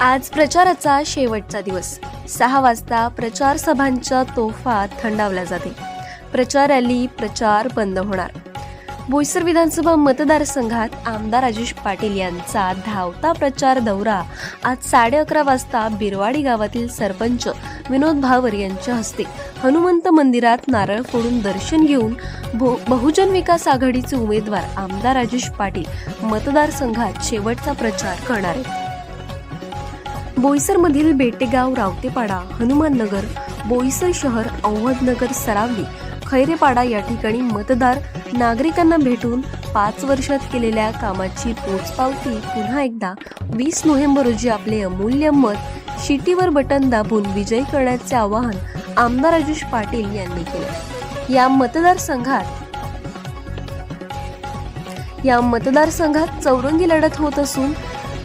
आज प्रचाराचा शेवटचा दिवस. सहा वाजता प्रचार सभांच्या तोफा थंडावल्या जाते प्रचार रॅली प्रचार बंद होणार. बोईसर विधानसभा मतदारसंघात आमदार राजेश पाटील यांचा धावता प्रचार दौरा. आज साडे अकरा वाजता बिरवाडी गावातील सरपंच विनोद भावर यांच्या हस्ते हनुमंत मंदिरात नारळ फोडून दर्शन घेऊन भो- बहुजन विकास आघाडीचे उमेदवार आमदार राजेश पाटील मतदारसंघात शेवटचा प्रचार करणार आहेत. बोईसरमधील बेटेगाव रावतेपाडा हनुमाननगर बोईसर शहर अहमदनगर सरावली खैरेपाडा या ठिकाणी मतदार नागरिकांना भेटून पाच वर्षात केलेल्या कामाची पोचपावती पुन्हा एकदा वीस नोव्हेंबर रोजी आपले अमूल्य मत शिटीवर बटन दाबून विजयी करण्याचे आवाहन आमदार राजेश पाटील यांनी केले. या मतदारसंघात या मतदारसंघात चौरंगी लढत होत असून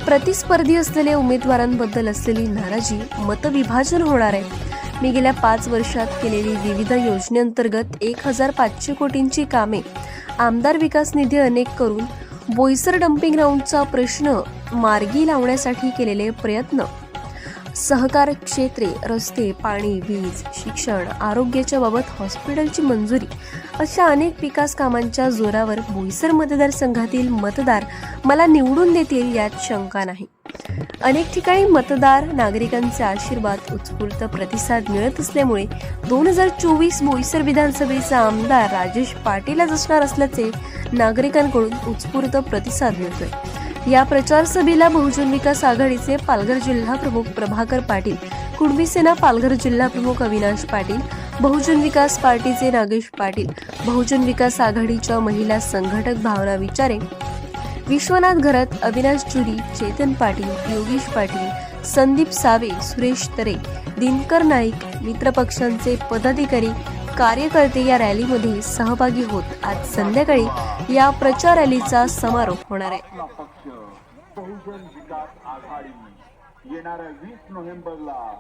प्रतिस्पर्धी असलेल्या उमेदवारांबद्दल असलेली नाराजी मतविभाजन होणार आहे. मी गेल्या पाच वर्षात केलेली विविध योजनेअंतर्गत एक हजार पाचशे कोटींची कामे आमदार विकास निधी अनेक करून बोईसर डम्पिंग ग्राउंडचा प्रश्न मार्गी लावण्यासाठी केलेले प्रयत्न सहकार क्षेत्रे रस्ते पाणी वीज शिक्षण आरोग्याच्या बाबत हॉस्पिटलची मंजुरी अशा अनेक विकास कामांच्या जोरावर बोईसर मतदारसंघातील मतदार मला निवडून देतील यात शंका नाही. अनेक ठिकाणी मतदार नागरिकांचे आशीर्वाद उत्स्फूर्त प्रतिसाद मिळत असल्यामुळे दोन हजार चोवीस बोईसर विधानसभेचा आमदार राजेश पाटीलच असणार असल्याचे नागरिकांकडून उत्स्फूर्त प्रतिसाद मिळतोय. या प्रचार सभेला बहुजन विकास आघाडीचे पालघर जिल्हा प्रमुख प्रभाकर पाटील कुणबी सेना पालघर जिल्हा प्रमुख अविनाश पाटील बहुजन विकास पार्टीचे नागेश पाटील बहुजन विकास आघाडीच्या महिला संघटक भावना विचारे विश्वनाथ घरत अविनाश जुरी चेतन पाटील योगेश पाटील संदीप सावे सुरेश तरे दिनकर नाईक मित्रपक्षांचे पदाधिकारी कार्यकर्ते या रॅलीमध्ये सहभागी होत आज संध्याकाळी या प्रचार रॅलीचा समारोप होणार आहे. येणाऱ्या वीस नोव्हेंबरला